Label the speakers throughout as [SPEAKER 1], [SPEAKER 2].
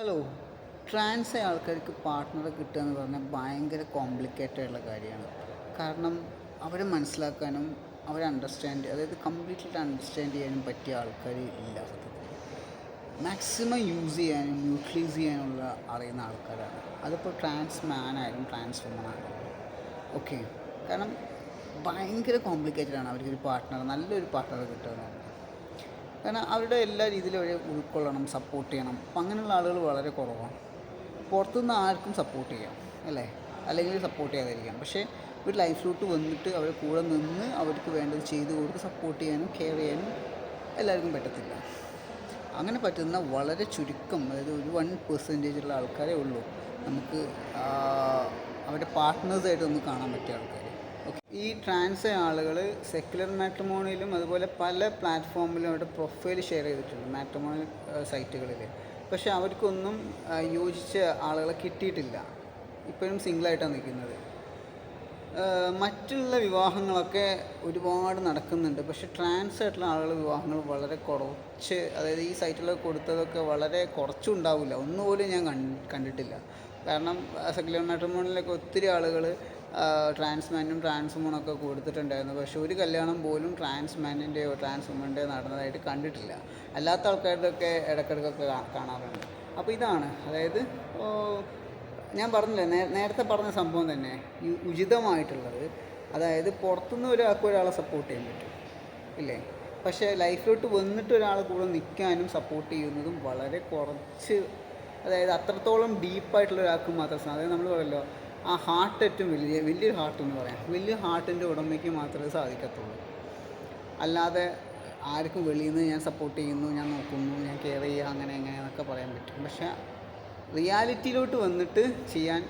[SPEAKER 1] Hello trans ആൾക്കാർക്ക് പാർട്ട്ണറെ കിട്ടുക എന്ന് പറഞ്ഞാൽ ഭയങ്കര കോംപ്ലിക്കേറ്റഡ് ഉള്ള കാര്യമാണ്. കാരണം അവരെ മനസ്സിലാക്കാനും അവരെ അണ്ടർസ്റ്റാൻഡ് അതായത് കംപ്ലീറ്റ്ലി അണ്ടർസ്റ്റാൻഡ് ചെയ്യാനും പറ്റിയ ആൾക്കാർ ഇല്ല മാക്സിമം യൂസ് ചെയ്യാനും യൂട്ടിലൈസ് ചെയ്യാനുള്ള അറിയുന്ന ആൾക്കാരാണ്. അതിപ്പോൾ ട്രാൻസ് മാൻ ആയാലും ട്രാൻസ് വുമൺ ആയാലും. ഓക്കെ കാരണം ഭയങ്കര കോംപ്ലിക്കേറ്റഡ് ആണ് അവർക്കൊരു പാർട്ട്ണർ നല്ലൊരു പാർട്ട്ണർ പറഞ്ഞാൽ. കാരണം അവരുടെ എല്ലാ രീതിയിലും അവരെ ഉൾക്കൊള്ളണം സപ്പോർട്ട് ചെയ്യണം. അപ്പം അങ്ങനെയുള്ള ആളുകൾ വളരെ കുറവാണ്. പുറത്തുനിന്ന് ആർക്കും സപ്പോർട്ട് ചെയ്യാം അല്ലേ? അല്ലെങ്കിൽ സപ്പോർട്ട് ചെയ്യാതിരിക്കാം. പക്ഷേ ഒരു ലൈഫ് ലൈഫിലോട്ട് വന്നിട്ട് അവരെ കൂടെ നിന്ന് അവർക്ക് വേണ്ടത് ചെയ്ത് കൊടുത്ത് സപ്പോർട്ട് ചെയ്യാനും കെയർ ചെയ്യാനും എല്ലാവർക്കും പറ്റത്തില്ല. അങ്ങനെ പറ്റുന്ന വളരെ ചുരുക്കം അതായത് ഒരു വൺ പെർസെന്റേജ് ഉള്ള ആൾക്കാരേ ഉള്ളൂ. നമുക്ക് അവരുടെ പാർട്ട്നേഴ്സായിട്ട് നമുക്ക് കാണാൻ പറ്റിയ ആൾക്കാർ ഈ ട്രാൻസ് ആളുകൾ സെക്യുലർ മാട്രിമോണിയിലും അതുപോലെ പല പ്ലാറ്റ്ഫോമിലും അവരുടെ പ്രൊഫൈൽ ഷെയർ ചെയ്തിട്ടുണ്ട് മാട്രിമോണി സൈറ്റുകളിൽ പക്ഷേ അവർക്കൊന്നും യോജിച്ച ആളുകളെ കിട്ടിയിട്ടില്ല. ഇപ്പോഴും സിംഗിളായിട്ടാണ് നിൽക്കുന്നത്. മറ്റുള്ള വിവാഹങ്ങളൊക്കെ ഒരുപാട് നടക്കുന്നുണ്ട്. പക്ഷെ ട്രാൻസ് ആയിട്ടുള്ള ആളുകൾ വിവാഹങ്ങൾ വളരെ കുറച്ച് അതായത് ഈ സൈറ്റിലൊക്കെ കൊടുത്തതൊക്കെ വളരെ കുറച്ചുണ്ടാവില്ല ഒന്നുപോലും ഞാൻ കണ്ടിട്ടില്ല. കാരണം സെക്യുലർ മാട്രിമോണിലൊക്കെ ഒത്തിരി ആളുകൾ ട്രാൻസ് ട്രാൻസ്വുമണൊക്കെ ട്രാൻസ് വുമണൊക്കെ കൊടുത്തിട്ടുണ്ടായിരുന്നു. പക്ഷെ ഒരു കല്യാണം പോലും ട്രാൻസ്മാനിന്റെയോ ട്രാൻസ്വുമന്റെയോ ട്രാൻസ് വുമന്റെയോ നടന്നതായിട്ട് കണ്ടിട്ടില്ല. അല്ലാത്ത ആൾക്കാരുടെയൊക്കെ ഇടയ്ക്കിടയ്ക്കൊക്കെ കാണാറുണ്ട്. അപ്പോൾ ഇതാണ്. അതായത് ഞാൻ പറഞ്ഞില്ലേ നേരത്തെ പറഞ്ഞ സംഭവം തന്നെ. ഉചിതമായിട്ടുള്ളത് അതായത് പുറത്തുനിന്ന് ഒരാൾക്ക് ഒരാളെ സപ്പോർട്ട് ചെയ്യാൻ പറ്റും. ഇല്ലേ? പക്ഷേ ലൈഫിലോട്ട് വന്നിട്ട് ഒരാൾ കൂടെ നിൽക്കാനും സപ്പോർട്ട് ചെയ്യുന്നതും വളരെ കുറച്ച് അതായത് അത്രത്തോളം ഡീപ്പായിട്ടുള്ള ഒരാൾക്ക് മാത്രം അതായത് നമ്മൾ പറയല്ലോ ആ ഹാർട്ട് ഏറ്റവും വലിയ വലിയൊരു ഹാർട്ട് എന്ന് പറയാം. വലിയ ഹാർട്ടിന്റെ ഉടമയ്ക്ക് മാത്രമേ സാധിക്കത്തുള്ളൂ. അല്ലാതെ ആർക്കും വെളിയിൽ നിന്ന് ഞാൻ സപ്പോർട്ട് ചെയ്യുന്നു ഞാൻ നോക്കുന്നു ഞാൻ കെയർ ചെയ്യുക അങ്ങനെ എങ്ങനെ എന്നൊക്കെ പറയാൻ പറ്റും. പക്ഷേ റിയാലിറ്റിയിലോട്ട് വന്നിട്ട് ചെയ്യാൻ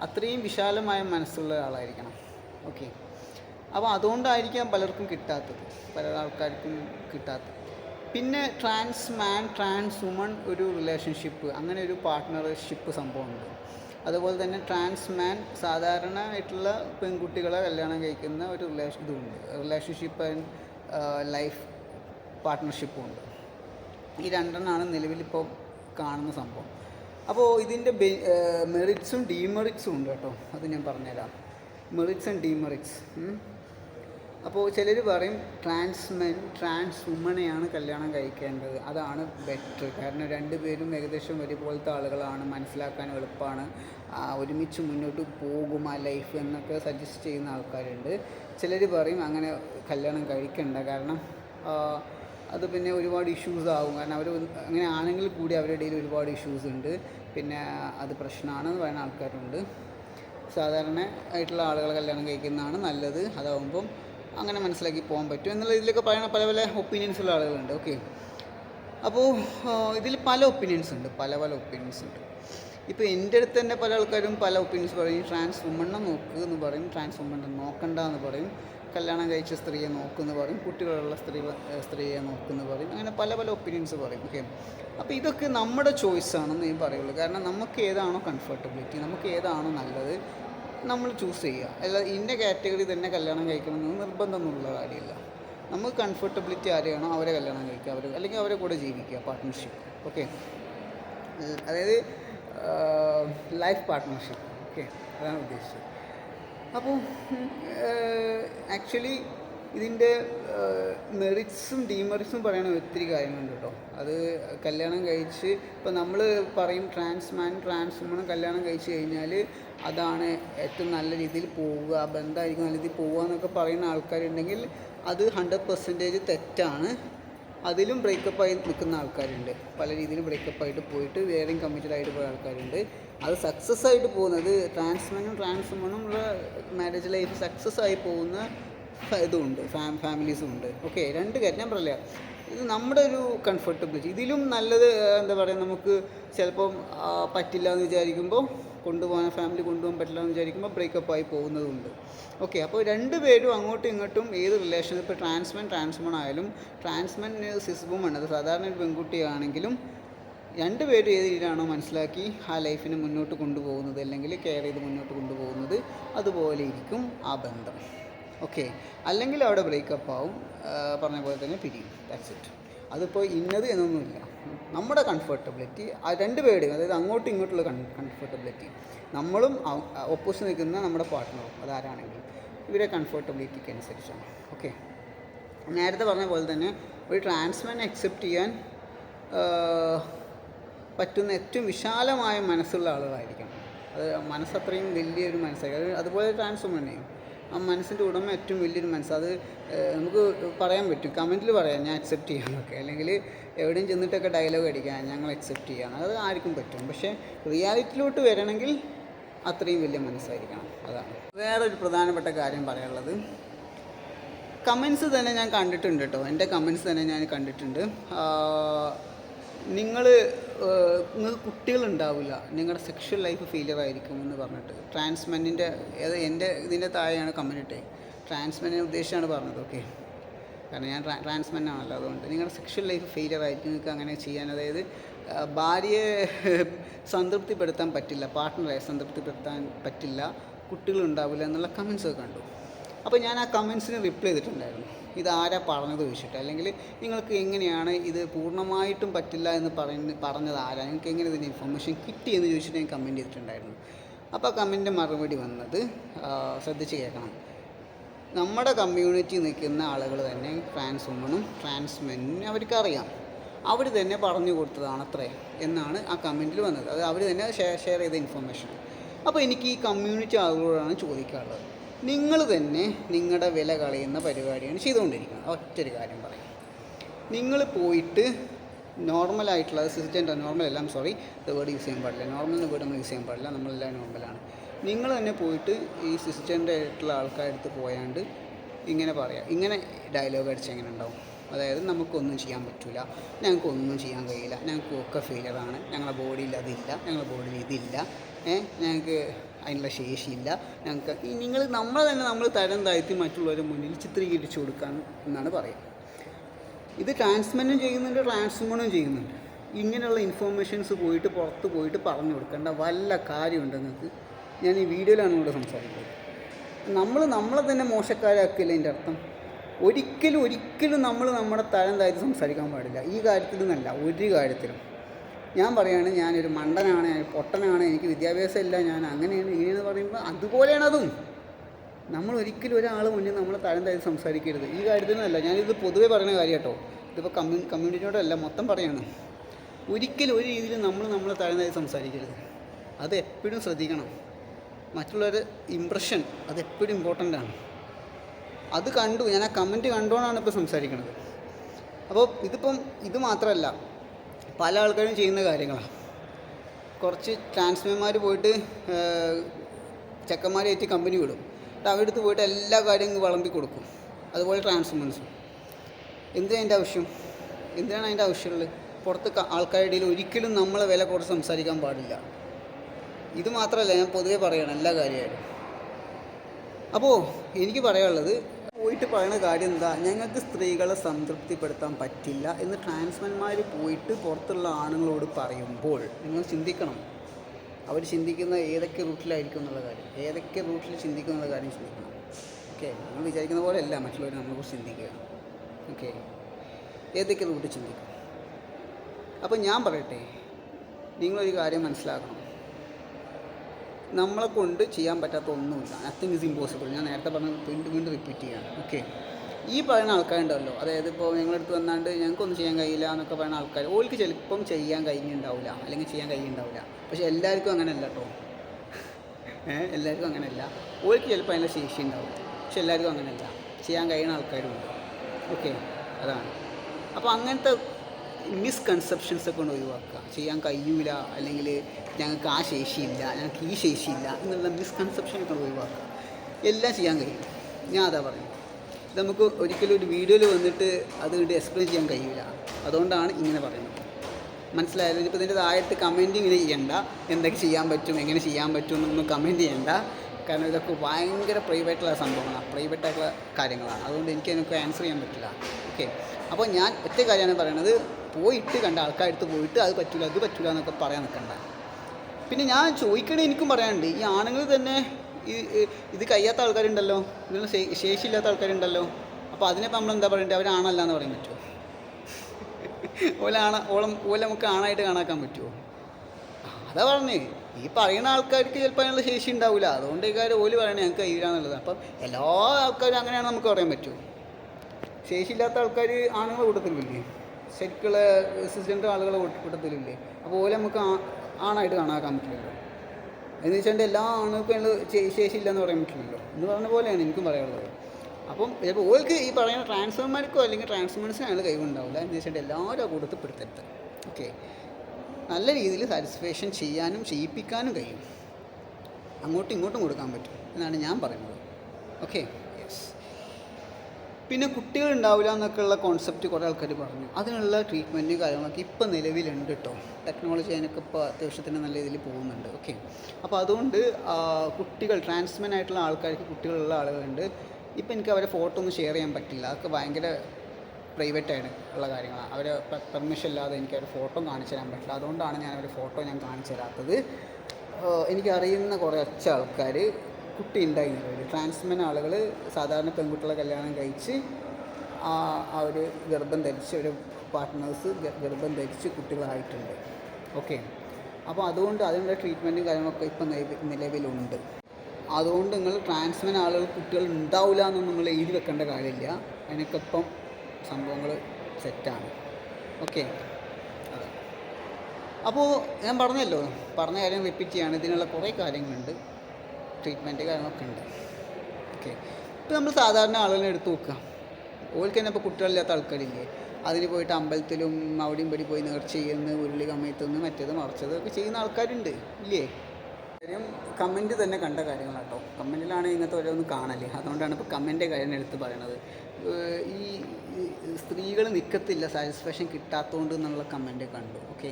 [SPEAKER 1] അത്രയും വിശാലമായ മനസ്സുള്ള ആളായിരിക്കണം. ഓക്കെ അപ്പോൾ അതുകൊണ്ടായിരിക്കാം പലർക്കും കിട്ടാത്തത്. പല ആൾക്കാർക്കും കിട്ടാത്തത്. പിന്നെ ട്രാൻസ് മാൻ ട്രാൻസ് വുമൺ ഒരു റിലേഷൻഷിപ്പ് അങ്ങനെ ഒരു പാർട്ട്ണർഷിപ്പ് സംഭവമുണ്ട്. അതുപോലെ തന്നെ ട്രാൻസ്മാൻ സാധാരണ ആയിട്ടുള്ള പെൺകുട്ടികളെ കല്യാണം കഴിക്കുന്ന ഒരു റിലേഷൻ ഇതുണ്ട്. റിലേഷൻഷിപ്പ് ആൻഡ് ലൈഫ് പാർട്ട്ണർഷിപ്പും ഉണ്ട്. ഈ രണ്ടെണ്ണമാണ് നിലവിലിപ്പോൾ കാണുന്ന സംഭവം. അപ്പോൾ ഇതിന്റെ മെറിറ്റ്സും ഡീമെറിറ്റ്സും ഉണ്ട് കേട്ടോ. അത് ഞാൻ പറഞ്ഞുതരാം. മെറിറ്റ്സ് ആൻഡ് ഡീമെറിറ്റ്സ് അപ്പോൾ ചിലർ പറയും ട്രാൻസ് മെൻ ട്രാൻസ് വുമണെയാണ് കല്യാണം കഴിക്കേണ്ടത്. അതാണ് ബെറ്റർ. കാരണം രണ്ടുപേരും ഏകദേശം ഒരുപോലത്തെ ആളുകളാണ്. മനസ്സിലാക്കാൻ എളുപ്പമാണ്. ഒരുമിച്ച് മുന്നോട്ട് പോകും ആ ലൈഫ് എന്നൊക്കെ സജസ്റ്റ് ചെയ്യുന്ന ആൾക്കാരുണ്ട്. ചിലർ പറയും അങ്ങനെ കല്യാണം കഴിക്കണ്ട. കാരണം അത് പിന്നെ ഒരുപാട് ഇഷ്യൂസ് ആകും കാരണം അവർ അങ്ങനെ ആണെങ്കിൽ കൂടി അവരുടെ ഇടയിൽ ഒരുപാട് ഇഷ്യൂസ് ഉണ്ട്. പിന്നെ അത് പ്രശ്നമാണെന്ന് പറയുന്ന ആൾക്കാരുണ്ട്. സാധാരണ ആയിട്ടുള്ള ആളുകൾ കല്യാണം കഴിക്കുന്നതാണ് നല്ലത്. അതാവുമ്പം അങ്ങനെ മനസ്സിലാക്കി പോകാൻ പറ്റും എന്നുള്ള ഇതിലൊക്കെ പറയുന്ന പല പല ഒപ്പീനിയൻസ് ഉള്ള ആളുകളുണ്ട്. ഓക്കെ അപ്പോൾ ഇതിൽ പല ഒപ്പീനിയൻസ് ഉണ്ട്. പല പല ഒപ്പീനിയൻസ് ഉണ്ട്. ഇപ്പോൾ എന്റെ അടുത്ത് തന്നെ പല ആൾക്കാരും പല ഒപ്പീനിയൻസ് പറയും. ട്രാൻസ് വുമണ്ണെ നോക്ക് എന്ന് പറയും. ട്രാൻസ് വുമണ്ണെ നോക്കണ്ട എന്ന് പറയും. കല്യാണം കഴിച്ച സ്ത്രീയെ നോക്കുമെന്ന് പറയും. കുട്ടികളുള്ള സ്ത്രീ സ്ത്രീയെ നോക്കുമെന്ന് പറയും. അങ്ങനെ പല പല ഒപ്പീനിയൻസ് പറയും. ഓക്കെ അപ്പോൾ ഇതൊക്കെ നമ്മുടെ ചോയ്സാണെന്ന് ഞാൻ പറയുള്ളൂ. കാരണം നമുക്ക് ഏതാണോ കംഫർട്ടബിലിറ്റി നമുക്ക് ഏതാണോ നല്ലത് നമ്മൾ ചൂസ് ചെയ്യുക. അല്ല ഇന്ന കാറ്റഗറി തന്നെ കല്യാണം കഴിക്കണമെന്ന് നിർബന്ധമൊന്നുമുള്ള കാര്യമില്ല. നമ്മൾ കംഫർട്ടബിലിറ്റി ആരെയാണോ അവരെ കല്യാണം കഴിക്കുക. അവർ അല്ലെങ്കിൽ അവരെ കൂടെ ജീവിക്കുക പാർട്ട്ണർഷിപ്പ് ഓക്കെ അതായത് ലൈഫ് പാർട്ട്ണർഷിപ്പ് ഓക്കെ അതാണ് ഉദ്ദേശിച്ചത്. അപ്പോൾ ആക്ച്വലി ഇതിന്റെ മെറിറ്റ്സും ഡീമെറിറ്റ്സും പറയണ ഒത്തിരി കാര്യങ്ങളുണ്ട് കേട്ടോ. അത് കല്യാണം കഴിച്ച് ഇപ്പം നമ്മൾ പറയും ട്രാൻസ്മാൻ മാൻ ട്രാൻസ് വുമൺ കല്യാണം കഴിച്ച് കഴിഞ്ഞാൽ അതാണ് ഏറ്റവും നല്ല രീതിയിൽ പോവുക ബന്ധമായിരിക്കും നല്ല രീതിയിൽ പോവുക എന്നൊക്കെ പറയുന്ന ആൾക്കാരുണ്ടെങ്കിൽ അത് ഹൺഡ്രഡ് പെർസെന്റേജ് തെറ്റാണ്. അതിലും ബ്രേക്കപ്പ് ആയി നിൽക്കുന്ന ആൾക്കാരുണ്ട്. പല രീതിയിൽ ബ്രേക്കപ്പ് ആയിട്ട് പോയിട്ട് വേറെയും കമ്മിറ്റഡ് ആയിട്ട് പോയ ആൾക്കാരുണ്ട്. അത് സക്സസ് ആയിട്ട് പോകുന്നത് ട്രാൻസ്മെനും ട്രാൻസ്മാനും ഉള്ള മാരേജ് ലൈഫ് സക്സസ് ആയി പോകുന്ന ഇതുമുണ്ട് ഫാം ഫാമിലീസും ഉണ്ട്. ഓക്കെ രണ്ട് കാര്യം ഞാൻ പറയില്ല ഇത് നമ്മുടെ ഒരു കംഫർട്ടബിലിറ്റി ഇതിലും നല്ലത് എന്താ പറയുക നമുക്ക് ചിലപ്പം പറ്റില്ല എന്ന് വിചാരിക്കുമ്പോൾ കൊണ്ടുപോകാൻ ഫാമിലി കൊണ്ടുപോകാൻ പറ്റില്ല എന്ന് വിചാരിക്കുമ്പോൾ ബ്രേക്കപ്പ് ആയി പോകുന്നതുണ്ട്. ഓക്കെ അപ്പോൾ രണ്ട് പേരും അങ്ങോട്ടും ഇങ്ങോട്ടും ഏത് റിലേഷൻ ഇപ്പോൾ ട്രാൻസ്മെൻ ട്രാൻസ്മൺ ആയാലും ട്രാൻസ്മെൻ സിസ്ബും ആണ് അത് സാധാരണ ഒരു പെൺകുട്ടിയാണെങ്കിലും രണ്ടുപേരും ഏത് രീതിയിലാണോ മനസ്സിലാക്കി ആ ലൈഫിനെ മുന്നോട്ട് കൊണ്ടുപോകുന്നത് അല്ലെങ്കിൽ കെയർ ചെയ്ത് മുന്നോട്ട് കൊണ്ടുപോകുന്നത് അതുപോലെ ഇരിക്കും ആ ബന്ധം. ഓക്കെ അല്ലെങ്കിൽ അവിടെ ബ്രേക്കപ്പ് ആവും. പറഞ്ഞ പോലെ തന്നെ പിരിയും. ദാറ്റ്സ് ഇറ്റ് അതിപ്പോൾ ഇന്നത് എന്നൊന്നുമില്ല. നമ്മുടെ കംഫർട്ടബിലിറ്റി ആ രണ്ട് പേരുടെയും അതായത് അങ്ങോട്ടും ഇങ്ങോട്ടുള്ള കംഫർട്ടബിലിറ്റി നമ്മളും ഓപ്പോസിറ്റ് നിൽക്കുന്ന നമ്മുടെ പാർട്ട്ണറും അതാരാണെങ്കിലും. ഇവരെ കംഫർട്ടബിലിറ്റിക്ക് അനുസരിച്ചാണ്. ഓക്കെ നേരത്തെ പറഞ്ഞ പോലെ തന്നെ ഒരു ട്രാൻസ്മാൻ അക്സെപ്റ്റ് ചെയ്യാൻ പറ്റുന്ന ഏറ്റവും വിശാലമായ മനസ്സുള്ള ആളുകളായിരിക്കണം. അത് മനസ്സത്രയും വലിയൊരു മനസ്സായിരിക്കും. അത് അതുപോലെ ട്രാൻസ്ഫോമനെയും ആ മനസ്സിന്റെ ഉടമ ഏറ്റവും വലിയൊരു മനസ്സ്. അത് നമുക്ക് പറയാൻ പറ്റും. കമന്റിൽ പറയാം ഞാൻ അക്സെപ്റ്റ് ചെയ്യാമെന്നൊക്കെ അല്ലെങ്കിൽ എവിടെയും ചെന്നിട്ടൊക്കെ ഡയലോഗ് അടിക്കാം ഞങ്ങൾ അക്സെപ്റ്റ് ചെയ്യാം. അത് ആർക്കും പറ്റും. പക്ഷേ റിയാലിറ്റിയിലോട്ട് വരണമെങ്കിൽ അത്രയും വലിയ മനസ്സായിരിക്കണം. അതാണ്. വേറൊരു പ്രധാനപ്പെട്ട കാര്യം പറയാനുള്ളത്. കമൻസ് തന്നെ ഞാൻ കണ്ടിട്ടുണ്ട് കേട്ടോ. എന്റെ കമൻസ് തന്നെ ഞാൻ കണ്ടിട്ടുണ്ട്. നിങ്ങൾ നിങ്ങൾക്ക് കുട്ടികളുണ്ടാവില്ല നിങ്ങളുടെ സെക്ഷൽ ലൈഫ് ഫെയിലിയർ ആയിരിക്കും എന്ന് പറഞ്ഞിട്ട്. ട്രാൻസ്മെന്റിന്റെ അത് എന്റെ ഇതിന്റെ താഴെയാണ് കമ്മ്യൂണിറ്റി ട്രാൻസ്മെന്റിനെ ഉദ്ദേശിച്ചാണ് പറഞ്ഞത് ഓക്കെ കാരണം ഞാൻ ട്രാൻസ്മെൻ ആണല്ലോ അതുകൊണ്ട്. നിങ്ങളുടെ സെക്ഷൽ ലൈഫ് ഫെയിലിയർ ആയിരിക്കും നിങ്ങൾക്ക് അങ്ങനെ ചെയ്യാൻ. അതായത് ഭാര്യയെ സംതൃപ്തിപ്പെടുത്താൻ പറ്റില്ല പാർട്ട്ണറെ സംതൃപ്തിപ്പെടുത്താൻ പറ്റില്ല കുട്ടികളുണ്ടാവില്ല എന്നുള്ള കമൻസ് ഒക്കെ കണ്ടു. അപ്പോൾ ഞാൻ ആ കമൻസിന് റിപ്ലൈ ചെയ്തിട്ടുണ്ടായിരുന്നു. ഇത് ആരാ പറഞ്ഞത് ചോദിച്ചിട്ട്? അല്ലെങ്കിൽ നിങ്ങൾക്ക് എങ്ങനെയാണ് ഇത് പൂർണമായിട്ടും പറ്റില്ല എന്ന് പറഞ്ഞ് പറഞ്ഞത് ആരാ? നിങ്ങൾക്ക് എങ്ങനെ ഇതിന്റെ ഇൻഫർമേഷൻ കിട്ടി എന്ന് ചോദിച്ചിട്ട് ഞാൻ കമന്റ് ചെയ്തിട്ടുണ്ടായിരുന്നു. അപ്പോൾ ആ കമന്റിന്റെ മറുപടി വന്നത് ശ്രദ്ധിച്ച് കേൾക്കണം. നമ്മുടെ കമ്മ്യൂണിറ്റി നിൽക്കുന്ന ആളുകൾ തന്നെ ട്രാൻസ് വുമണും ട്രാൻസ് മെന്നും അവർക്കറിയാം. അവർ തന്നെ പറഞ്ഞു കൊടുത്തതാണ് അത്രേ എന്നാണ് ആ കമന്റിൽ വന്നത്. അത് അവർ തന്നെ ഷെയർ ചെയ്ത ഇൻഫർമേഷൻ അപ്പോൾ എനിക്ക് ഈ കമ്മ്യൂണിറ്റി ആളുകളോടാണ് ചോദിക്കാനുള്ളത്. നിങ്ങൾ തന്നെ നിങ്ങളുടെ വില കളയുന്ന പരിപാടിയാണ് ചെയ്തുകൊണ്ടിരിക്കുന്നത്. ഒറ്റൊരു കാര്യം പറയാം. നിങ്ങൾ പോയിട്ട് നോർമലായിട്ടുള്ള അസിസ്റ്റന്റ് നോർമൽ എല്ലാം സോറി ഇത് വേർഡ് യൂസ് ചെയ്യാൻ പാടില്ല. നോർമൽ വേർഡ് നമ്മൾ യൂസ് ചെയ്യാൻ പാടില്ല നമ്മളെല്ലാം നോർമലാണ് നിങ്ങൾ തന്നെ പോയിട്ട് ഈ അസിസ്റ്റന്റ് ആയിട്ടുള്ള ആൾക്കാരടുത്ത് പോയാണ്ട് ഇങ്ങനെ പറയാം. ഇങ്ങനെ ഡയലോഗ് അടിച്ച് എങ്ങനെ ഉണ്ടാവും? അതായത് നമുക്കൊന്നും ചെയ്യാൻ പറ്റില്ല ഞങ്ങൾക്കൊന്നും ചെയ്യാൻ കഴിയില്ല. ഞങ്ങൾക്ക് ഒക്കെ ഫെയിലറാണ് ഞങ്ങളുടെ ബോഡിയിൽ അതില്ല. ഞങ്ങളുടെ ബോഡിയിൽ ഇതില്ല. ഞങ്ങൾക്ക് അതിനുള്ള ശേഷിയില്ല. ഞങ്ങൾക്ക് ഈ നിങ്ങൾ നമ്മളെ തന്നെ നമ്മൾ തരം താഴ്ത്തി മറ്റുള്ളവരുടെ മുന്നിൽ ചിത്രീകരിച്ചു കൊടുക്കാൻ എന്നാണ് പറയുക ഇത് ട്രാൻസ്മെന്റും ചെയ്യുന്നുണ്ട് ട്രാൻസ്ഫോണും ചെയ്യുന്നുണ്ട്. ഇങ്ങനെയുള്ള ഇൻഫോർമേഷൻസ് പോയിട്ട് പുറത്ത് പോയിട്ട് പറഞ്ഞു കൊടുക്കേണ്ട വല്ല കാര്യമുണ്ട് നിങ്ങൾക്ക്? ഞാൻ ഈ വീഡിയോയിലാണ് ഇവിടെ സംസാരിക്കുന്നത്. നമ്മൾ നമ്മളെ തന്നെ മോശക്കാരാക്കില്ല എന്റെ അർത്ഥം? ഒരിക്കലും ഒരിക്കലും നമ്മൾ നമ്മുടെ തരം താഴ്ത്തി സംസാരിക്കാൻ പാടില്ല. ഈ കാര്യത്തിൽ നിന്നല്ല ഒരു കാര്യത്തിലും. ഞാൻ പറയുകയാണ് ഞാനൊരു മണ്ടനാണ് പൊട്ടനാണ് എനിക്ക് വിദ്യാഭ്യാസം ഇല്ല ഞാൻ അങ്ങനെയാണ് ഇങ്ങനെയെന്ന് പറയുമ്പോൾ അതുപോലെയാണ് അതും. നമ്മൾ ഒരിക്കലും ഒരാൾ മുന്നിൽ നമ്മൾ തരം താഴ്ത്തി സംസാരിക്കരുത്. ഈ കാര്യത്തിനല്ല ഞാനിത് പൊതുവെ പറയുന്ന കാര്യം കേട്ടോ. ഇതിപ്പോൾ കമ്മ്യൂ കമ്മ്യൂണിറ്റിയോടല്ല മൊത്തം പറയാണ്. ഒരിക്കലും ഒരു രീതിയിൽ നമ്മൾ നമ്മൾ തരം താഴ്ത്തി സംസാരിക്കരുത്. അത് എപ്പോഴും ശ്രദ്ധിക്കണം. മറ്റുള്ളവരുടെ ഇമ്പ്രഷൻ അത് എപ്പോഴും ഇമ്പോർട്ടന്റ് ആണ്. അത് കണ്ടു ഞാൻ ആ കമന്റ് കണ്ടുകൊണ്ടാണ് ഇപ്പോൾ സംസാരിക്കുന്നത് അപ്പോൾ ഇതിപ്പം ഇത് മാത്രമല്ല പല ആൾക്കാരും ചെയ്യുന്ന കാര്യങ്ങളാണ്. കുറച്ച് ട്രാൻസ്മെന്മാർ പോയിട്ട് ചെക്കന്മാരെ ഏറ്റി കമ്പനി വിടും. എന്നിട്ട് അവരുടെ അടുത്ത് പോയിട്ട് എല്ലാ കാര്യവും വിളമ്പി കൊടുക്കും. അതുപോലെ ട്രാൻസ്മെൻസും എന്തിനാണ് അതിന്റെ ആവശ്യം? എന്തിനാണ് അതിന്റെ ആവശ്യമുള്ളത്? പുറത്ത് ആൾക്കാരുടെ ഇടയിൽ ഒരിക്കലും നമ്മളെ വില കുറച്ച് സംസാരിക്കാൻ പാടില്ല. ഇത് മാത്രമല്ല ഞാൻ പൊതുവെ പറയണം എല്ലാ കാര്യമായിട്ടും. അപ്പോൾ എനിക്ക് പറയാനുള്ളത് പോയിട്ട് പറയുന്ന കാര്യം എന്താ? ഞങ്ങൾക്ക് സ്ത്രീകളെ സംതൃപ്തിപ്പെടുത്താൻ പറ്റില്ല എന്ന് ട്രാൻസ്മെന്മാർ പോയിട്ട് പുറത്തുള്ള ആണുങ്ങളോട് പറയുമ്പോൾ നിങ്ങൾ ചിന്തിക്കണം. അവർ ചിന്തിക്കുന്ന ഏതൊക്കെ റൂട്ടിലായിരിക്കും എന്നുള്ള കാര്യം. ഏതൊക്കെ റൂട്ടിൽ ചിന്തിക്കും എന്നുള്ള കാര്യം ചിന്തിക്കണം. ഓക്കെ നിങ്ങൾ വിചാരിക്കുന്ന പോലെ അല്ല മറ്റുള്ളവർ നമ്മളെക്കുറിച്ച് ചിന്തിക്കുക. ഓക്കെ ഏതൊക്കെ റൂട്ടിൽ ചിന്തിക്കും? അപ്പോൾ ഞാൻ പറയട്ടെ നിങ്ങളൊരു കാര്യം മനസ്സിലാക്കണം. നമ്മളെ കൊണ്ട് ചെയ്യാൻ പറ്റാത്ത ഒന്നുമില്ല. നത്തിങ് ഇസ് ഇമ്പോസിബിൾ ഞാൻ നേരത്തെ പറഞ്ഞ വീണ്ടും വീണ്ടും റിപ്പീറ്റ് ചെയ്യാണ്. ഓക്കെ ഈ പറയുന്ന ആൾക്കാരുണ്ടല്ലോ. അതായത് ഇപ്പോൾ ഞങ്ങളടുത്ത് വന്നാണ്ട് ഞങ്ങൾക്കൊന്നും ചെയ്യാൻ കഴിയില്ല എന്നൊക്കെ പറയുന്ന ആൾക്കാർ ഓൾക്ക് ചിലപ്പം ചെയ്യാൻ കഴിഞ്ഞിട്ടുണ്ടാവില്ല അല്ലെങ്കിൽ ചെയ്യാൻ കഴിയുണ്ടാവില്ല പക്ഷെ എല്ലാവർക്കും അങ്ങനെയല്ല കേട്ടോ ഏഹ്? എല്ലാവർക്കും അങ്ങനെയല്ല. ഓൾക്ക് ചിലപ്പോൾ അതിന്റെ ശേഷി ഉണ്ടാവും. പക്ഷെ എല്ലാവർക്കും അങ്ങനെയല്ല. ചെയ്യാൻ കഴിയുന്ന ആൾക്കാരും ഓക്കെ അതാണ്. അപ്പോൾ അങ്ങനത്തെ മിസ്കൺസെപ്ഷൻസ് ഒക്കെ ഒന്ന് ഒഴിവാക്കുക. ചെയ്യാൻ കഴിയൂല അല്ലെങ്കിൽ ഞങ്ങൾക്ക് ആ ശേഷിയില്ല ഞങ്ങൾക്ക് ഈ ശേഷിയില്ല എന്നുള്ള മിസ്കൺസെപ്ഷനൊക്കെ ഒഴിവാക്കുക. എല്ലാം ചെയ്യാൻ കഴിയും. ഞാൻ അതാ പറയുന്നത്. നമുക്ക് ഒരിക്കലും ഒരു വീഡിയോയിൽ വന്നിട്ട് അത് കണ്ട് എക്സ്പ്ലെയിൻ ചെയ്യാൻ കഴിയില്ല അതുകൊണ്ടാണ് ഇങ്ങനെ പറയുന്നത്. മനസ്സിലായാലും ഇപ്പോൾ ഇതിന്റെ താഴത്ത് കമന്റ് ഇങ്ങനെ ചെയ്യണ്ട. എന്തൊക്കെ ചെയ്യാൻ പറ്റും എങ്ങനെ ചെയ്യാൻ പറ്റും എന്നൊന്നും കമന്റ് ചെയ്യണ്ട. കാരണം ഇതൊക്കെ ഭയങ്കര പ്രൈവറ്റായിട്ടുള്ള സംഭവങ്ങളാണ് പ്രൈവറ്റായിട്ടുള്ള കാര്യങ്ങളാണ് അതുകൊണ്ട് എനിക്ക് അതിനൊക്കെ ആൻസർ ചെയ്യാൻ പറ്റില്ല. ഓക്കെ അപ്പോൾ ഞാൻ ഒറ്റ കാര്യമാണ് പറയുന്നത് പോയിട്ട് കണ്ട ആൾക്കാരടുത്ത് പോയിട്ട് അത് പറ്റില്ല അത് പറ്റില്ല എന്നൊക്കെ പറയാൻ നിൽക്കണ്ട പിന്നെ ഞാൻ ചോദിക്കണേ എനിക്കും പറയാനുണ്ട് ഈ ആണുങ്ങൾ തന്നെ ഇത് കഴിയാത്ത ആൾക്കാരുണ്ടല്ലോ ഇതിനുള്ള ശേഷിയില്ലാത്ത ആൾക്കാരുണ്ടല്ലോ അപ്പോൾ അതിനെ നമ്മൾ എന്താ പറയണ്ടേ അവരാണല്ല എന്ന് പറയാൻ പറ്റുമോ ഓലാണ് ഓളം ഓല നമുക്ക് ആണായിട്ട് കാണാക്കാൻ പറ്റുമോ അതാ പറഞ്ഞേ ഈ പറയുന്ന ആൾക്കാർക്ക് ചിലപ്പോൾ അതിനുള്ള ശേഷി ഉണ്ടാവില്ല അതുകൊണ്ട് കാര്യം ഓൽ പറയണേ ഞങ്ങൾക്ക് കഴിയില്ലാന്നുള്ളത് അപ്പം എല്ലാ ആൾക്കാരും അങ്ങനെയാണ് നമുക്ക് പറയാൻ പറ്റുമോ ശേഷിയില്ലാത്ത ആൾക്കാർ ആണുങ്ങളെ കൂട്ടത്തിലില്ലേ? ശരിക്കുള്ള സിസ്റ്റന്റെ ആളുകളെ കൂട്ട- കൂട്ടത്തിലില്ലേ? അപ്പോൾ ഓലെ നമുക്ക് ആണായിട്ട് കാണാക്കാൻ പറ്റില്ലല്ലോ. എന്ന് വെച്ചാൽ എല്ലാ ആണുങ്ങൾക്കും അതിൽ ശേ- ശേഷിയില്ലെന്ന് പറയാൻ പറ്റില്ലല്ലോ. എന്ന് പറഞ്ഞ പോലെയാണ് എനിക്കും പറയാനുള്ളത്. അപ്പം ചിലപ്പോൾ ഓൾക്ക് ഈ പറയുന്ന ട്രാൻസ്ഫോർമർക്കോ അല്ലെങ്കിൽ ട്രാൻസ്ഫർമേഴ്സിനോ അയാൾ കഴിവുണ്ടാവില്ല. എന്ന് വെച്ചിട്ട് എല്ലാവരും കൂട്ടത്തിൽ പെടുത്തരുത്. ഓക്കെ. നല്ല രീതിയിൽ സാറ്റിസ്ഫാക്ഷൻ ചെയ്യാനും ചെയ്യിപ്പിക്കാനും കഴിയും. അങ്ങോട്ടും ഇങ്ങോട്ടും കൊടുക്കാൻ പറ്റും. എന്നാണ് ഞാൻ പറയുന്നത്. ഓക്കെ. പിന്നെ കുട്ടികൾ ഉണ്ടാവില്ല എന്നൊക്കെയുള്ള കോൺസെപ്റ്റ് കുറേ ആൾക്കാർ പറഞ്ഞു. അതിനുള്ള ട്രീറ്റ്മെന്റ് കാര്യങ്ങളൊക്കെ ഇപ്പം നിലവിലുണ്ട് കേട്ടോ ടെക്നോളജി അതിനൊക്കെ ഇപ്പോൾ അത്യാവശ്യത്തിന് നല്ല രീതിയിൽ പോകുന്നുണ്ട്. ഓക്കെ അപ്പോൾ അതുകൊണ്ട് കുട്ടികൾ ട്രാൻസ്മെൻ ആയിട്ടുള്ള ആൾക്കാർക്ക് കുട്ടികളുള്ള ആളുകളുണ്ട്. ഇപ്പം എനിക്ക് അവരെ ഫോട്ടോ ഒന്നും ഷെയർ ചെയ്യാൻ പറ്റില്ല. അതൊക്കെ ഭയങ്കര പ്രൈവറ്റ് ആയിട്ട് ഉള്ള കാര്യങ്ങളാണ് അവരെ പെർമിഷൻ ഇല്ലാതെ എനിക്ക് അവരുടെ ഫോട്ടോ കാണിച്ചു തരാൻ പറ്റില്ല. അതുകൊണ്ടാണ് ഞാൻ അവരുടെ ഫോട്ടോ ഞാൻ കാണിച്ചു തരാത്തത്. എനിക്കറിയുന്ന കുറച്ച് ആൾക്കാർ കുട്ടി ഉണ്ടായിരുന്നില്ല ട്രാൻസ്മെൻ ആളുകൾ സാധാരണ പെൺകുട്ടികളെ കല്യാണം കഴിച്ച് ആ ആ ഒരു ഗർഭം ധരിച്ച് ഒരു പാർട്ട്നേഴ്സ് ഗർഭം ധരിച്ച് കുട്ടികളായിട്ടുണ്ട്. ഓക്കെ അപ്പോൾ അതുകൊണ്ട് അതിനുള്ള ട്രീറ്റ്മെന്റും കാര്യങ്ങളൊക്കെ ഇപ്പം നിലവിലുണ്ട്. അതുകൊണ്ട് നിങ്ങൾ ട്രാൻസ്മെൻ ആളുകൾ കുട്ടികൾ ഉണ്ടാവില്ല എന്നൊന്നും നിങ്ങൾ എഴുതി വെക്കേണ്ട കാര്യമില്ല. അതിനൊക്കെ ഇപ്പം സംഭവങ്ങൾ സെറ്റാണ് ഓക്കെ അപ്പോൾ ഞാൻ പറഞ്ഞല്ലോ പറഞ്ഞ കാര്യം റിപ്പീറ്റ് ചെയ്യാണ്. ഇതിനുള്ള കുറേ കാര്യങ്ങളുണ്ട്. ട്രീറ്റ്മെന്റ് കാര്യങ്ങളൊക്കെ ഉണ്ട്. ഓക്കെ ഇപ്പോൾ നമ്മൾ സാധാരണ ആളുകളെ എടുത്ത് നോക്കുക. ഓൾക്ക് തന്നെ ഇപ്പോൾ കുട്ടികളില്ലാത്ത ആൾക്കാരില്ലേ? അതിന് പോയിട്ട് അമ്പലത്തിലും അവിടെയും ഇവിടെ പോയി നേർച്ച ചെയ്യുന്ന ഉരുളി കമ്മയത്തുനിന്ന് മറ്റേത് മറച്ചത് ഒക്കെ ചെയ്യുന്ന ആൾക്കാരുണ്ട്. ഇല്ലേ? കാര്യം കമന്റ് തന്നെ കണ്ട കാര്യങ്ങളാട്ടോ. കമന്റിലാണ് ഇങ്ങനത്തെ ഓരോന്ന് കാണല്ലേ അതുകൊണ്ടാണ് ഇപ്പോൾ കമന്റെ കാര്യം എടുത്ത് പറയണത്. ഈ സ്ത്രീകൾ നിൽക്കത്തില്ല സാറ്റിസ്ഫാക്ഷൻ കിട്ടാത്തതുകൊണ്ട് എന്നുള്ള കമന്റ് കണ്ടു. ഓക്കെ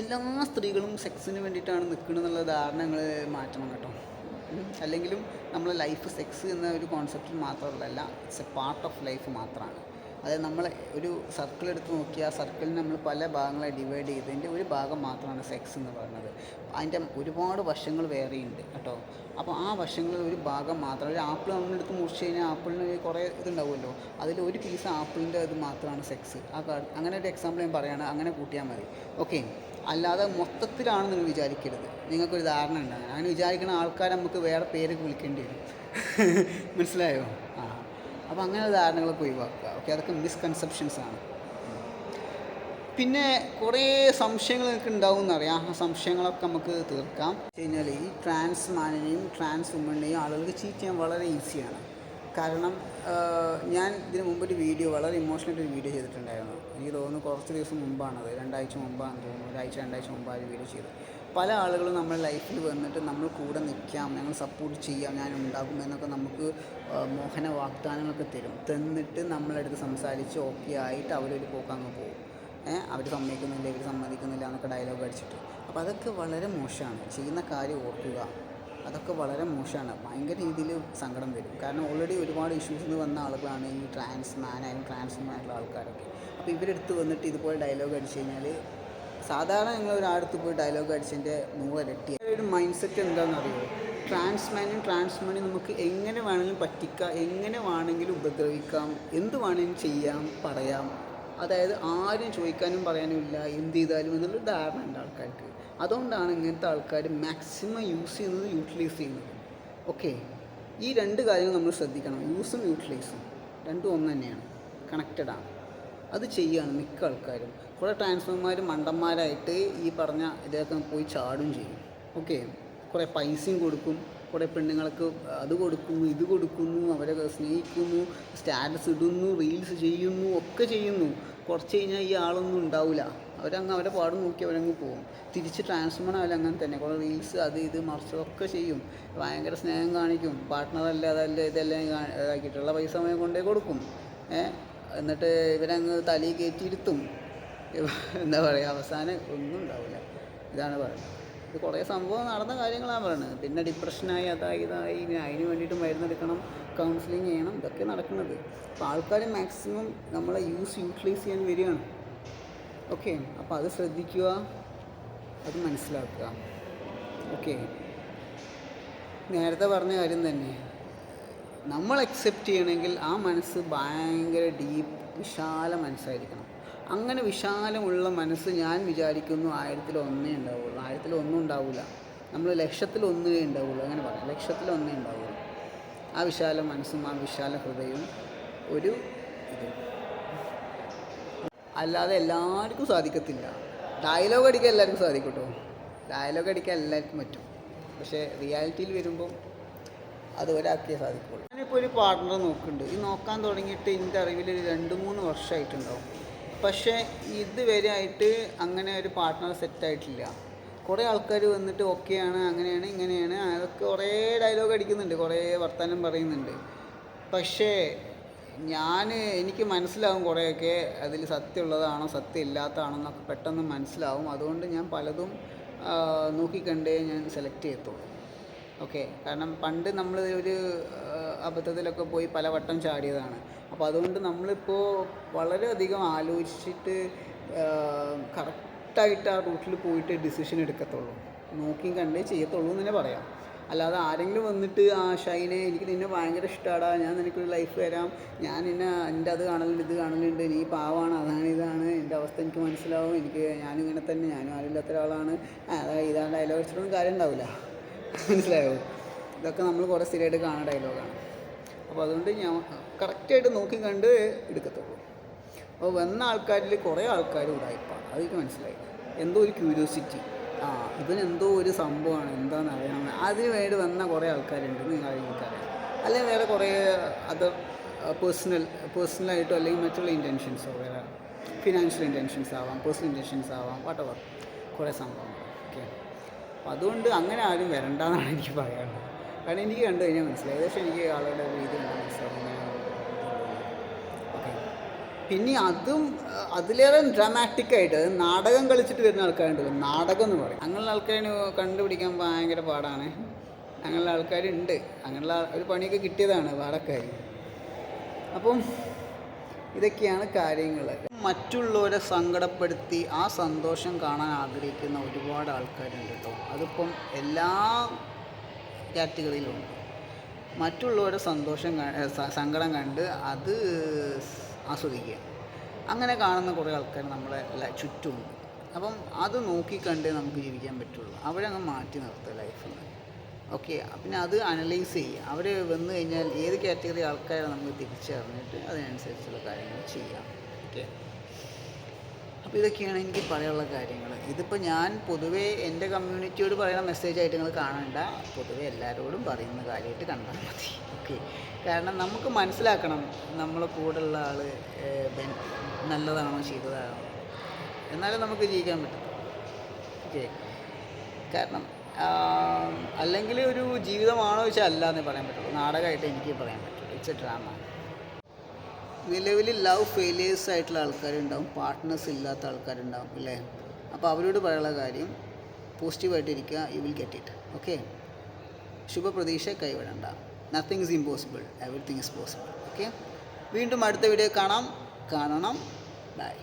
[SPEAKER 1] എല്ലാ സ്ത്രീകളും സെക്സിന് വേണ്ടിയിട്ടാണ് നിൽക്കുന്നത് എന്നുള്ള ധാരണകൾ മാറ്റണം കേട്ടോ. അല്ലെങ്കിലും നമ്മൾ ലൈഫ് സെക്സ് എന്ന ഒരു കോൺസെപ്റ്റിൽ മാത്രമല്ല it's a part of life മാത്രമാണ്. അതായത് നമ്മൾ ഒരു സർക്കിൾ എടുത്ത് നോക്കിയാൽ സർക്കിളിന് നമ്മൾ പല ഭാഗങ്ങളെ ഡിവൈഡ് ചെയ്തതിന്റെ ഒരു ഭാഗം മാത്രമാണ് സെക്സ് എന്ന് പറയുന്നത്. അതിന്റെ ഒരുപാട് വശങ്ങൾ വേറെയുണ്ട് കേട്ടോ. അപ്പോൾ ആ വശങ്ങളിൽ ഒരു ഭാഗം മാത്രം ഒരു ആപ്പിൾ നമ്മളെടുത്ത് മുറിച്ച് കഴിഞ്ഞാൽ ആപ്പിളിന് കുറേ ഇതുണ്ടാവുമല്ലോ. അതിൽ ഒരു പീസ് ആപ്പിളിന്റെ ഇത് മാത്രമാണ് സെക്സ് ആ അങ്ങനെ ഒരു എക്സാമ്പിൾ ഞാൻ പറയുകയാണ് അങ്ങനെ കൂട്ടിയാൽ മതി. ഓക്കെ അല്ലാതെ മൊത്തത്തിലാണ് നിങ്ങൾ വിചാരിക്കരുത്. നിങ്ങൾക്കൊരു ധാരണ ഉണ്ടാകും. അങ്ങനെ വിചാരിക്കുന്ന ആൾക്കാരെ നമുക്ക് വേറെ പേര് വിളിക്കേണ്ടി വരും. മനസ്സിലായോ? ആ. അപ്പോൾ അങ്ങനെ ധാരണകളൊക്കെ ഒഴിവാക്കുക. ഓക്കെ അതൊക്കെ മിസ്കൺസെപ്ഷൻസ് ആണ്. പിന്നെ കുറേ സംശയങ്ങൾ നിങ്ങൾക്ക് ഉണ്ടാവും എന്നറിയാം. ആ സംശയങ്ങളൊക്കെ നമുക്ക് തീർക്കാം. കഴിഞ്ഞാൽ ഈ ട്രാൻസ് മാനിനെയും ട്രാൻസ് വുമണിനെയും ആളുകൾക്ക് ചീറ്റ് ചെയ്യാൻ വളരെ ഈസിയാണ് കാരണം ഞാൻ ഇതിന് മുമ്പ് ഒരു വീഡിയോ വളരെ ഇമോഷണൽ ഒരു വീഡിയോ ചെയ്തിട്ടുണ്ടായിരുന്നു. എനിക്ക് തോന്നുന്നു കുറച്ച് ദിവസം മുമ്പാണത്. രണ്ടാഴ്ച മുമ്പാണെന്ന് തോന്നുന്നു. ഒരാഴ്ച രണ്ടാഴ്ച മുമ്പാണ് ഒരു വീഡിയോ ചെയ്തത്. പല ആളുകളും നമ്മുടെ ലൈഫിൽ വന്നിട്ട് നമ്മൾ കൂടെ നിൽക്കാം ഞങ്ങൾ സപ്പോർട്ട് ചെയ്യാം ഞാൻ ഉണ്ടാകും എന്നൊക്കെ നമുക്ക് മോഹന വാഗ്ദാനങ്ങളൊക്കെ തരും. തന്നിട്ട് നമ്മളെടുത്ത് സംസാരിച്ച് ഓക്കെ ആയിട്ട് അവരൊരു പോക്കങ്ങ് പോകും. അവർ സമ്മതിക്കുന്നില്ല ഇവർ സമ്മതിക്കുന്നില്ല എന്നൊക്കെ ഡയലോഗ് അടിച്ചിട്ട്. അപ്പോൾ അതൊക്കെ വളരെ മോശമാണ്. ചെയ്യുന്ന കാര്യം ഓർക്കുക. അതൊക്കെ വളരെ മോശമാണ്. ഭയങ്കര രീതിയിൽ സങ്കടം വരും. കാരണം ഓൾറെഡി ഒരുപാട് ഇഷ്യൂസിൽ വന്ന ആളുകളാണ് ഈ ട്രാൻസ് മാനായാലും ട്രാൻസ് ആയിട്ടുള്ള ആൾക്കാരൊക്കെ. അപ്പോൾ ഇവരെടുത്ത് വന്നിട്ട് ഇതുപോലെ ഡയലോഗ് അടിച്ച് കഴിഞ്ഞാൽ സാധാരണ ഞങ്ങൾ ഒരാടുത്ത് പോയി ഡയലോഗ് അടിച്ചതിന്റെ നൂറിരട്ടി ഒരു മൈൻഡ് സെറ്റ് എന്താണെന്ന് അറിയുമോ ട്രാൻസ്മാനും ട്രാൻസ്മാനും നമുക്ക് എങ്ങനെ വേണമെങ്കിലും പറ്റിക്കാം എങ്ങനെ വേണമെങ്കിലും ഉപദ്രവിക്കാം എന്ത് വേണമെങ്കിലും ചെയ്യാം പറയാം. അതായത് ആരും ചോദിക്കാനും പറയാനും ഇല്ല എന്ത് ചെയ്താലും എന്നുള്ള ധാരണ ഉണ്ട് ആൾക്കാർക്ക്. അതുകൊണ്ടാണ് ഇങ്ങനത്തെ ആൾക്കാർ മാക്സിമം യൂസ് ചെയ്യുന്നത് യൂട്ടിലൈസ് ചെയ്യുന്നത്. ഓക്കെ ഈ രണ്ട് കാര്യങ്ങൾ നമ്മൾ ശ്രദ്ധിക്കണം. യൂസും യൂട്ടിലൈസും രണ്ടും ഒന്ന് തന്നെയാണ്. കണക്റ്റഡ് ആണ്. അത് ചെയ്യുകയാണ് മിക്ക ആൾക്കാരും. കുറേ ട്രാൻസ്ഫർമാർ മണ്ടന്മാരായിട്ട് ഈ പറഞ്ഞ ഇതൊക്കെ പോയി ചാടും ചെയ്യും. ഓക്കെ കുറേ പൈസയും കൊടുക്കും. കുറേ പെണ്ണുങ്ങൾക്ക് അത് കൊടുക്കുന്നു ഇത് കൊടുക്കുന്നു അവരെ സ്നേഹിക്കുന്നു സ്റ്റാറ്റസ് ഇടുന്നു റീൽസ് ചെയ്യുന്നു ഒക്കെ ചെയ്യുന്നു. കുറച്ച് കഴിഞ്ഞാൽ ഈ ആളൊന്നും ഉണ്ടാവില്ല അവരങ്ങ് അവരെ പാട് നോക്കി അവരങ്ങ് പോകും. തിരിച്ച് ട്രാൻസ്ഫോൺ ആവില്ല അങ്ങനെ തന്നെ. കുറേ റീൽസ് അത് ഇത് മറിച്ചതൊക്കെ ചെയ്യും. ഭയങ്കര സ്നേഹം കാണിക്കും. പാർട്ട്ണറല്ല അതല്ല ഇതെല്ലാം ഇതാക്കിയിട്ടുള്ള പൈസ അവനെ കൊണ്ടേ കൊടുക്കും. എന്നിട്ട് ഇവരങ്ങ് തലയിൽ കയറ്റിയിരുത്തും. എന്താ പറയുക അവസാനം ഒന്നും ഉണ്ടാവില്ല ഇതാണ് പറയുന്നത്. ഇത് കുറേ സംഭവം നടന്ന കാര്യങ്ങളാണ് പറയുന്നത് പിന്നെ ഡിപ്രഷനായി അതായി ഇതായി ഇനി അതിന് വേണ്ടിയിട്ട് മരുന്നെടുക്കണം കൗൺസിലിംഗ് ചെയ്യണം ഇതൊക്കെ നടക്കുന്നത്. അപ്പോൾ ആൾക്കാർ മാക്സിമം നമ്മളെ യൂസ് യൂട്ടിലൈസ് ചെയ്യാൻ വരികയാണ്. ഓക്കെ അപ്പോൾ അത് ശ്രദ്ധിക്കുക അത് മനസ്സിലാക്കുക. ഓക്കെ നേരത്തെ പറഞ്ഞ കാര്യം തന്നെ. നമ്മൾ അക്സെപ്റ്റ് ചെയ്യണമെങ്കിൽ ആ മനസ്സ് ഭയങ്കര ഡീപ്പ് വിശാല മനസ്സായിരിക്കണം. അങ്ങനെ വിശാലമുള്ള മനസ്സ് ഞാൻ വിചാരിക്കുന്നു ആയിരത്തിൽ ഒന്നേ ഉണ്ടാവുള്ളൂ. ആയിരത്തിൽ ഒന്നും ഉണ്ടാവില്ല നമ്മൾ ലക്ഷത്തിൽ ഒന്നേ ഉണ്ടാവുള്ളൂ. അങ്ങനെ പറയാം. ലക്ഷത്തിൽ ഒന്നേ ഉണ്ടാവുള്ളൂ. ആ വിശാല മനസ്സും ആ വിശാല ഹൃദയവും ഒരു ഇത്. അല്ലാതെ എല്ലാവർക്കും സാധിക്കത്തില്ല. ഡയലോഗ് അടിക്കാൻ എല്ലാവർക്കും സാധിക്കട്ടോ. ഡയലോഗ് അടിക്കാൻ എല്ലാവർക്കും പറ്റും. പക്ഷേ റിയാലിറ്റിയിൽ വരുമ്പോൾ അത് ഒരാൾക്കേ സാധിക്കുള്ളൂ. ഞാനിപ്പോൾ ഒരു പാർട്ട്ണർ നോക്കുന്നുണ്ട്. ഈ നോക്കാൻ തുടങ്ങിയിട്ട് എന്റെ അറിവിൽ ഒരു രണ്ട് മൂന്ന് വർഷമായിട്ടുണ്ടാവും പക്ഷേ ഇതുവരെ ആയിട്ട് അങ്ങനെ ഒരു പാർട്ട്ണർ സെറ്റായിട്ടില്ല കുറേ ആൾക്കാർ വന്നിട്ട് ഓക്കെയാണ് അങ്ങനെയാണ് ഇങ്ങനെയാണ് അതൊക്കെ കുറേ ഡയലോഗ് അടിക്കുന്നുണ്ട് കുറേ വർത്തമാനം പറയുന്നുണ്ട്. പക്ഷേ ഞാൻ എനിക്ക് മനസ്സിലാവും കുറേയൊക്കെ അതിൽ സത്യമുള്ളതാണോ സത്യം ഇല്ലാത്തതാണോ എന്നൊക്കെ പെട്ടെന്ന് മനസ്സിലാവും. അതുകൊണ്ട് ഞാൻ പലതും നോക്കിക്കണ്ടേ ഞാൻ സെലക്ട് ചെയ്യത്തുള്ളൂ. ഓക്കെ കാരണം പണ്ട് നമ്മൾ ഒരു അബദ്ധത്തിലൊക്കെ പോയി പല വട്ടം ചാടിയതാണ്. അപ്പോൾ അതുകൊണ്ട് നമ്മളിപ്പോൾ വളരെയധികം ആലോചിച്ചിട്ട് കറക്റ്റായിട്ട് ആ റൂട്ടിൽ പോയിട്ട് ഡിസിഷൻ എടുക്കത്തുള്ളൂ. നോക്കിയും കണ്ടേ ചെയ്യത്തുള്ളൂ എന്ന് തന്നെ പറയാം. അല്ലാതെ ആരെങ്കിലും വന്നിട്ട് ആ ഷൈനെ എനിക്ക് നിന്നെ ഭയങ്കര ഇഷ്ടമാടാ ഞാൻ നിനക്കൊരു ലൈഫ് തരാം ഞാൻ നിന്നെ എന്റെ അത് കാണലുണ്ട് ഇത് കാണലുണ്ട് നീ പാവാണ് അതാണ് ഇതാണ് എന്റെ അവസ്ഥ എനിക്ക് മനസ്സിലാവും എനിക്ക് ഞാനിങ്ങനെ തന്നെ ഞാനും ആരുമില്ലാത്ത ഒരാളാണ്. അതായത് അതാ ഇതാണ് ഡയലോഗ് വെച്ചിട്ടൊന്നും കാര്യം ഉണ്ടാവില്ല. മനസ്സിലായോ? ഇതൊക്കെ നമ്മൾ കുറേ സ്ഥിരമായിട്ട് കാണുന്ന ഡയലോഗാണ് അപ്പോൾ അതുകൊണ്ട് ഞാൻ കറക്റ്റായിട്ട് നോക്കി കണ്ട് എടുക്കത്തുള്ളൂ. അപ്പോൾ വന്ന ആൾക്കാരിൽ കുറേ ആൾക്കാർ ഉടായിപ്പാണ് അതെനിക്ക് മനസ്സിലായി. എന്തോ ഒരു ക്യൂരിയോസിറ്റി ആ ഇവനെന്തോ ഒരു സംഭവമാണ്. എന്താണെന്ന് അറിയണം അതിന് വേണ്ടി വന്ന കുറേ ആൾക്കാരുണ്ട്. നിങ്ങൾ എനിക്കറിയാം അല്ലെങ്കിൽ വേറെ കുറേ അതർ പേഴ്സണൽ പേഴ്സണലായിട്ടോ അല്ലെങ്കിൽ മറ്റുള്ള ഇന്റൻഷൻസോ വേറെ ഫിനാൻഷ്യൽ ഇന്റൻഷൻസ് ആവാം പേഴ്സണൽ ഇന്റൻഷൻസ് ആവാം വാട്ടവർ കുറേ സംഭവങ്ങൾ. ഓക്കെ അപ്പോൾ അതുകൊണ്ട് അങ്ങനെ ആരും വരണ്ടെന്നാണ് എനിക്ക് പറയാനുള്ളത്. കാരണം എനിക്ക് കണ്ടു കഴിഞ്ഞാൽ മനസ്സിലായി. ഏകദേശം എനിക്ക് ആളുടെ രീതി ഓക്കെ പിന്നെ അതും അതിലേറെ ഡ്രാമാറ്റിക് ആയിട്ട് നാടകം കളിച്ചിട്ട് വരുന്ന ആൾക്കാരുണ്ട് നാടകം എന്ന് പറയും. അങ്ങനെയുള്ള ആൾക്കാരിന് കണ്ടുപിടിക്കാൻ ഭയങ്കര പാടാണ്. അങ്ങനെയുള്ള ആൾക്കാരുണ്ട്. അങ്ങനെയുള്ള ഒരു പണിയൊക്കെ കിട്ടിയതാണ് പാടക്കാർ അപ്പം ഇതൊക്കെയാണ് കാര്യങ്ങൾ മറ്റുള്ളവരെ സങ്കടപ്പെടുത്തി ആ സന്തോഷം കാണാൻ ആഗ്രഹിക്കുന്ന ഒരുപാട് ആൾക്കാരുണ്ട് കേട്ടോ. അതിപ്പം എല്ലാ കാറ്റഗറിയിലുണ്ട് മറ്റുള്ളവരുടെ സന്തോഷം സങ്കടം കണ്ട് അത് ആസ്വദിക്കുക. അങ്ങനെ കാണുന്ന കുറേ ആൾക്കാർ നമ്മളെ ചുറ്റും ചുറ്റുമുണ്ട്. അപ്പം അത് നോക്കിക്കണ്ടേ നമുക്ക് ജീവിക്കാൻ പറ്റുള്ളൂ. അവരെ അങ്ങ് മാറ്റി നിർത്തുക ലൈഫിൽ. നിന്ന് ഓക്കെ പിന്നെ അത് അനലൈസ് ചെയ്യുക. അവർ വന്നു കഴിഞ്ഞാൽ ഏത് കാറ്റഗറി ആൾക്കാരെ നമുക്ക് തിരിച്ചറിഞ്ഞിട്ട് അതിനനുസരിച്ചുള്ള കാര്യങ്ങൾ ചെയ്യാം. ഓക്കെ? അപ്പോൾ ഇതൊക്കെയാണ് എനിക്ക് പറയാനുള്ള കാര്യങ്ങൾ ഇതിപ്പോൾ ഞാൻ പൊതുവേ എന്റെ കമ്മ്യൂണിറ്റിയോട് പറയുന്ന മെസ്സേജായിട്ട് നിങ്ങൾ കാണണ്ട. പൊതുവേ എല്ലാവരോടും പറയുന്ന കാര്യമായിട്ട് കണ്ടാൽ മതി. ഓക്കെ കാരണം നമുക്ക് മനസ്സിലാക്കണം നമ്മളെ കൂടെയുള്ള ആൾ നല്ലതാണോ ചെയ്തതാണോ. എന്നാലും നമുക്ക് ജീവിക്കാൻ പറ്റും. ഓക്കെ കാരണം അല്ലെങ്കിൽ ഒരു ജീവിതമാണോ വെച്ചാൽ അല്ല എന്നേ പറയാൻ പറ്റുള്ളൂ. നാടകമായിട്ട് എനിക്ക് പറയാൻ പറ്റുള്ളൂ ഇറ്റ്സ് എ ഡ്രാമ നിലവിൽ ലവ് ഫെയിലിയേഴ്സ് ആയിട്ടുള്ള ആൾക്കാരുണ്ടാവും പാർട്ട്നേഴ്സ് ഇല്ലാത്ത ആൾക്കാരുണ്ടാവും അല്ലേ? അപ്പോൾ അവരോട് പറയാനുള്ള കാര്യം പോസിറ്റീവായിട്ടിരിക്കുക you will get it okay ശുഭപ്രതീക്ഷ കൈവിടണ്ട. Nothing is impossible everything is possible okay വീണ്ടും അടുത്ത വീഡിയോ കാണാം. കാണണം. ബൈ